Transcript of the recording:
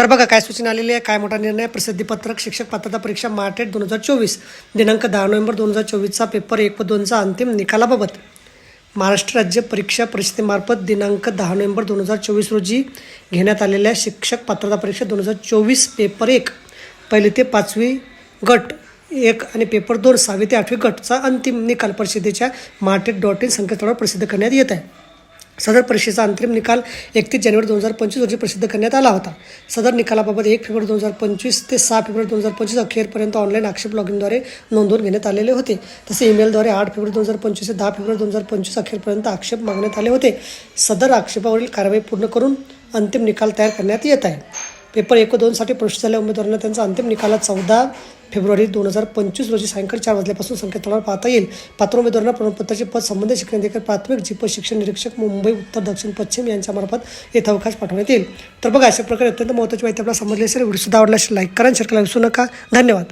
तर बघा काय सूचना आलेली आहे काय मोठा निर्णय? प्रसिद्धीपत्रक शिक्षक पात्रता परीक्षा मार्टेट दोन हजार चोवीस दिनांक दहा नोव्हेंबर दोन हजार चोवीसचा पेपर एक व दोनचा अंतिम निकालाबाबत. महाराष्ट्र राज्य परीक्षा परिषदेमार्फत दिनांक दहा नोव्हेंबर दोन हजार चोवीस रोजी घेण्यात आलेल्या शिक्षक पात्रता परीक्षा दोन हजार चोवीस पेपर एक पहिली ते पाचवी गट एक आणि पेपर दोन सहावी ते आठवी गटचा अंतिम निकाल परिषदेच्या मार्टेट डॉट इन संकेतस्थळावर प्रसिद्ध करण्यात येत आहे. सदर परीक्षेचा अंतिम निकाल एकतीस जानेवारी दोन हजार पंचवीस रोजी प्रसिद्ध करण्यात आला होता. सदर निकालाबाबत एक फेब्रुवारी दोन हजार पंचवीस ते सहा फेब्रुवारी दोन हजार पंचवीस अखेरपर्यंत ऑनलाईन आक्षेप लॉगिनद्वारे नोंदवून घेण्यात आलेले होते. तसे ईमेलद्वारे आठ फेब्रुवारी दोन हजार पंचवीस ते दहा फेब्रुवारी दोन हजार पंचवीस अखेरपर्यंत आक्षेप मागण्यात आले होते. सदर आक्षेपावरील कारवाई पूर्ण करून अंतिम निकाल तयार करण्यात येत आहे. पेपर एक व दोनसाठी प्रवेश झालेल्या उमेदवारांना त्यांचा अंतिम निकाला चौदा फेब्रुवारी दोन हजार पंचवीस रोजी सायंकाळी चार वाजल्यापासून संकेतस्थळावर पाहता येईल. पात्र उमेदवारांना प्रमाणपत्राचे पद संबंधित शिक्षणाधिकारी प्राथमिक जिप शिक्षण निरीक्षक मुंबई उत्तर दक्षिण पश्चिम यांच्यामार्फत येथे अवकाश पाठवण्यात येईल. तर बघा अशा प्रकारे अत्यंत महत्त्वाची माहिती आपल्याला समजली असेल. व्हिडिओ सुद्धा आवडला असेल लाईक करा शेअर करायला विसरू नका. धन्यवाद.